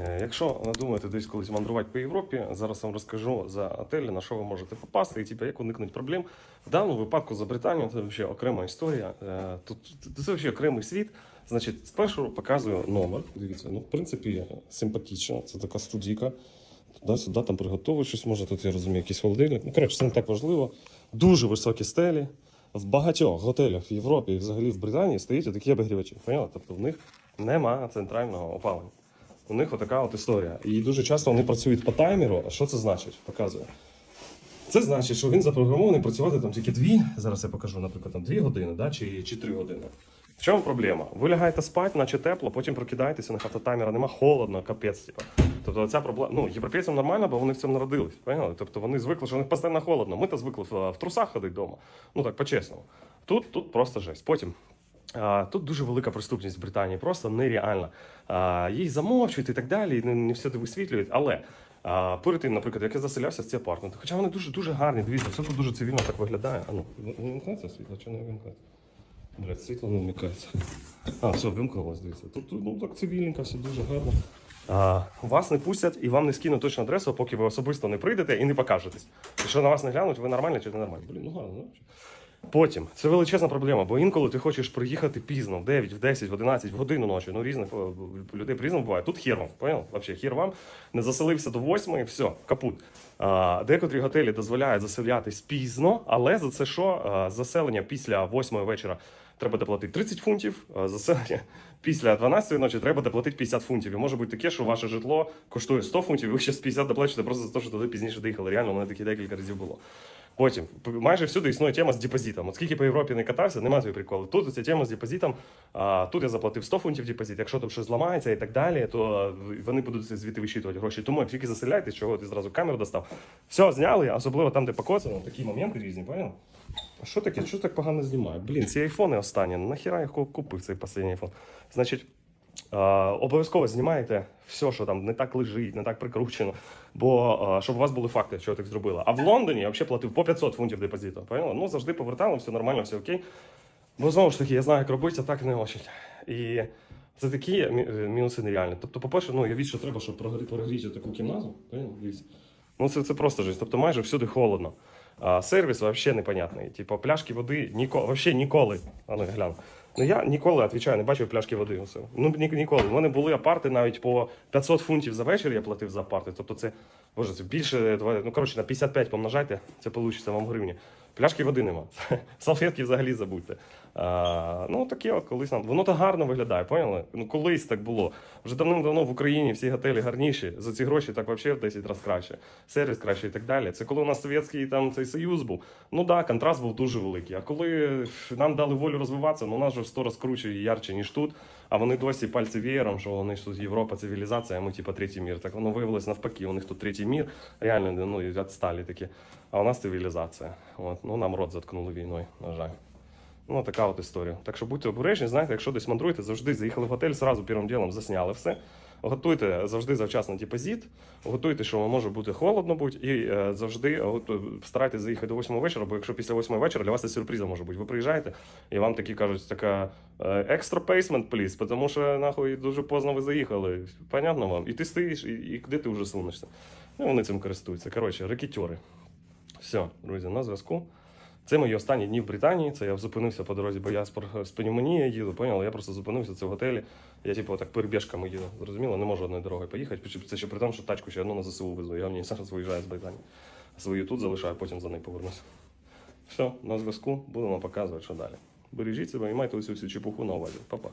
Е, Якщо ви думаєте десь колись мандрувати по Європі, зараз вам розкажу за отелі, на що ви можете попасти, і типу, як уникнути проблем. В даному випадку за Британію це взагалі окрема історія. Е, Тут це взагалі окремий світ. Значить, спершу показую номер. Дивіться, ну в принципі симпатично. Це така студійка. Туди-сюди там приготовують щось, може тут я розумію, якийсь холодильник. Ну, коротше, це не так важливо. Дуже високі стелі. В багатьох готелях в Європі і взагалі в Британії стоять такі обігрівачі. Поняли? Тобто в них нема центрального опалення. У них отака от історія. І дуже часто вони працюють по таймеру. А що це значить? Показую. Це значить, що він запрограмований працювати там тільки дві. Зараз я покажу, наприклад, там дві години да, чи, чи три години. В чому проблема? Ви лягаєте спати, наче тепло, потім прокидаєтеся, на автотаймера нема холодно, капець. Типу. Тобто ця проблема. Ну, європейцям нормально, бо вони в цьому народились. Поняли? Тобто вони звикли, що у них постійно холодно. Ми то звикли в, в трусах ходити вдома. Ну так, по-чесному. Тут, тут просто жесть. Потім. Тут дуже велика преступність в Британії, просто нереальна. Її замовчують і так далі, і не, все висвітлюють. Але перед тим, наприклад, як я заселявся в ці апартменти, хоча вони дуже дуже гарні, дивіться, все тут дуже цивільно так виглядає. А ну, вимкнеться світло чи не вимкнеться? Блять, світло не вмикається. А, все, вимкнулось, дивіться. Тут тут, ну, так цивільненько, все дуже гарно. А, вас не пустять і вам не скинуть точну адресу, поки ви особисто не прийдете і не покажетесь. Якщо на вас не глянуть, ви нормальні чи не нормальні. Блін, ну гарно, ну. Потім це величезна проблема, бо інколи ти хочеш приїхати пізно, в 9, в 10, в 11, в годину ночі. Ну різних людей по буває. Тут хер вам, понял? Вообще хер вам не заселився до 8, все, капут. Декотрі готелі дозволяють заселятись пізно, але за це що? Заселення після 8 вечора треба доплатити 30 фунтів, заселення після 12 ночі треба доплатити 50 фунтів. І може бути таке, що ваше житло коштує 100 фунтів, і ви ще з 50 доплачуєте просто за те, що туди пізніше доїхали. Реально, у мене такі декілька разів було. Потім майже всюди існує тема з депозитом. От скільки по Європі не катався, немає цієї приколу. Тут ця тема з депозитом. А, тут я заплатив 100 фунтів депозит. Якщо там щось зламається і так далі, то вони будуть звідти вичитувати гроші. Тому як тільки заселяєтесь, чого ти зразу камеру достав. Все зняли, особливо там, де покоцано, такі моменти різні, поняв? А що таке? Що так погано знімає? Блін, ці айфони останні. Нахіра я купив цей останній айфон? Значить. Е, обов'язково знімайте все, що там не так лежить, не так прикручено. Бо е, щоб у вас були факти, що я так зробили. А в Лондоні я взагалі платив по 500 фунтів депозиту. Поняла? Ну завжди повертали, все нормально, все окей. Бо знову ж таки, я знаю, як робити, а так не очень. І це такі мі- мінуси нереальні. Тобто, по-перше, ну я що треба, щоб прогрі- прогріти таку кімнату. Поняла? Ну це, це просто жесть. Тобто майже всюди холодно. А сервіс взагалі непонятний. Типу, пляшки води ніколи, вообще ніколи. А ну, гляну. Ну я ніколи відповідаю, не бачив пляшки води. Усе. Ну ні, ніколи. У мене були апарти навіть по 500 фунтів за вечір я платив за апарти. Тобто це, боже, це більше, ну коротше, на 55 помножайте, це вийде вам гривні. Пляшки води нема. Салфетки взагалі забудьте. А, ну таке от колись нам. Воно так гарно виглядає, поняли? Ну колись так було. Вже давним-давно в Україні всі готелі гарніші. За ці гроші так взагалі в 10 разів краще. Сервіс краще і так далі. Це коли у нас совєтський там цей союз був. Ну да, контраст був дуже великий. А коли нам дали волю розвиватися, ну у нас вже в 100 раз круче і ярче, ніж тут. А вони досі пальці веєром, що вони тут Європа, цивілізація, а ми типа третій мір. Так воно виявилось навпаки. У них тут третій мір, реально ну, відсталі такі. А у нас цивілізація. От. Ну нам рот заткнули війною, на жаль. Ну, така от історія. Так що будьте обережні, знаєте, якщо десь мандруєте, завжди заїхали в готель, зразу першим ділом засняли все. Готуйте завжди завчасно депозит, готуйте, що може бути холодно бути, і е, завжди е, от, е, старайтесь заїхати до 8 вечора, бо якщо після 8 вечора для вас це сюрпризом може бути. Ви приїжджаєте, і вам такі кажуть, така екстра пейсмент, пліс, тому що нахуй дуже поздно ви заїхали. Понятно вам? І ти стоїш, і, і куди ти вже сунешся. Ну, вони цим користуються. Коротше, рекетери. Все, друзі, на зв'язку. Це мої останні дні в Британії. Це я зупинився по дорозі, бо я з пневмонією їду, поняла? Я просто зупинився це в готелі. Я типу так перебіжками їду. Зрозуміло, не можу одною дорогою поїхати. Це ще при тому, що тачку ще одну на ЗСУ везу. Я в ній зараз виїжджаю з Британії. Свою тут залишаю, потім за нею повернуся. Все, на зв'язку, будемо показувати, що далі. Бережіть себе і майте усю всю чепуху на увазі. Па-па.